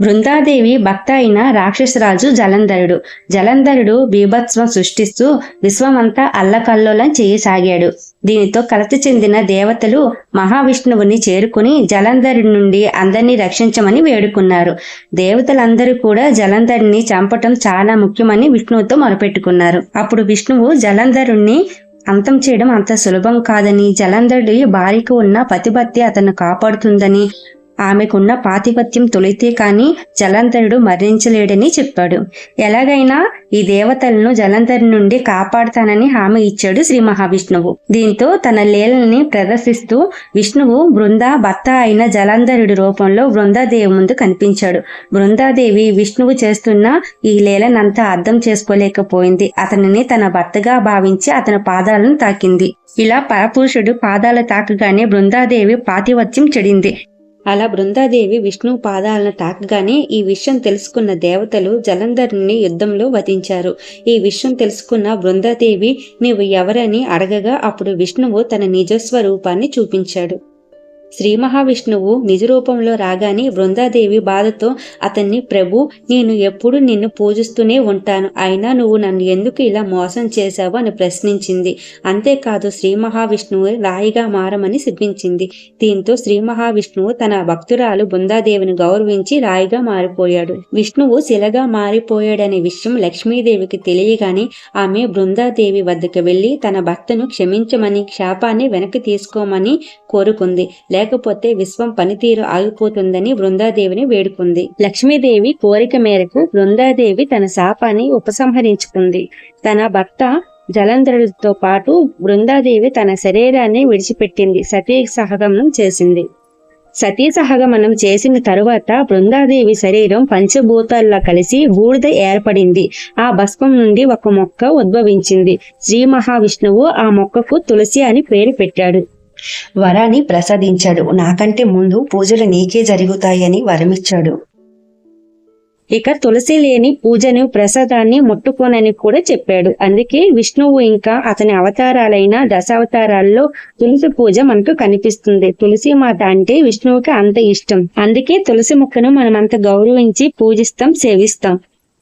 బృందాదేవి భక్త అయిన రాక్షసరాజు జలంధరుడు. జలంధరుడు బీభత్సం సృష్టిస్తూ విశ్వమంతా అల్లకల్లోలం చేయసాగాడు. దీనితో కలత చెందిన దేవతలు మహావిష్ణువుని చేరుకుని జలంధరుడి నుండి అందరినీ రక్షించమని వేడుకున్నారు. దేవతలందరూ కూడా జలంధరుని చంపటం చాలా ముఖ్యమని విష్ణువుతో మొరపెట్టుకున్నారు. అప్పుడు విష్ణువు జలంధరుణ్ణి అంతం చేయడం అంత సులభం కాదని జలంధరుడి భార్యకు ఉన్న పతిభక్తి అతను కాపాడుతుందని ఆమెకున్న పాతిపత్యం తొలితే కాని జలంధరుడు మరణించలేడని చెప్పాడు. ఎలాగైనా ఈ దేవతలను జలంధరు నుండి కాపాడుతానని హామీ ఇచ్చాడు శ్రీ మహావిష్ణువు. దీంతో తన లీలని ప్రదర్శిస్తూ విష్ణువు బృంద భర్త అయిన జలంధరుడి రూపంలో బృందాదేవి ముందు కనిపించాడు. బృందాదేవి విష్ణువు చేస్తున్న ఈ లీలనంతా అర్థం చేసుకోలేకపోయింది. అతనిని తన భర్తగా భావించి అతని పాదాలను తాకింది. ఇలా పరపురుషుడు పాదాలు తాకగానే బృందాదేవి పాతివత్యం చెడింది. అలా బృందాదేవి విష్ణువు పాదాలను తాకగానే ఈ విషయం తెలుసుకున్న దేవతలు జలంధరుని యుద్ధంలో వధించారు. ఈ విషయం తెలుసుకున్న బృందాదేవి నీవు ఎవరని అడగగా అప్పుడు విష్ణువు తన నిజస్వరూపాన్ని చూపించాడు. శ్రీ మహావిష్ణువు నిజ రూపంలో రాగానే బృందాదేవి బాధతో అతన్ని ప్రభు నేను ఎప్పుడు నిన్ను పూజిస్తూనే ఉంటాను. అయినా నువ్వు నన్ను ఎందుకు ఇలా మోసం చేశావు? అని ప్రశ్నించింది. అంతేకాదు శ్రీ మహావిష్ణువు రాయిగా మారమని శపించింది దీంతో శ్రీ మహావిష్ణువు తన భక్తురాలు బృందాదేవిని గౌరవించి రాయిగా మారిపోయాడు. విష్ణువు శిలగా మారిపోయాడనే విషయం లక్ష్మీదేవికి తెలియగానే ఆమె బృందాదేవి వద్దకు వెళ్ళి తన భక్తను క్షమించమని శాపాన్ని వెనక్కి తీసుకోమని కోరుకుంది. లేకపోతే విశ్వం పనితీరు ఆగిపోతుందని బృందాదేవిని వేడుకుంది. లక్ష్మీదేవి కోరిక మేరకు బృందాదేవి తన శాపాన్ని ఉపసంహరించుకుంది. తన భర్త జలంధరుడితో పాటు బృందాదేవి తన శరీరాన్ని విడిచిపెట్టింది. సతీ సహగమనం చేసింది. సతీ సహగమనం చేసిన తరువాత బృందాదేవి శరీరం పంచభూతాల్లో కలిసి బూడిద ఏర్పడింది. ఆ భస్మం నుండి ఒక మొక్క ఉద్భవించింది. శ్రీ మహావిష్ణువు ఆ మొక్కకు తులసి అని పేరు పెట్టాడు. వరాన్ని ప్రసాదించాడు. నాకంటే ముందు పూజలు నీకే జరుగుతాయని వరమిచ్చాడు. ఇక తులసి లేని పూజను ప్రసాదాన్ని ముట్టుకోనని కూడా చెప్పాడు. అందుకే విష్ణువు ఇంకా అతని అవతారాలైన దశావతారాల్లో తులసి పూజ మనకు కనిపిస్తుంది. తులసి మాత అంటే విష్ణువుకి అంత ఇష్టం. అందుకే తులసి మొక్కను మనం అంత గౌరవించి పూజిస్తాం సేవిస్తాం.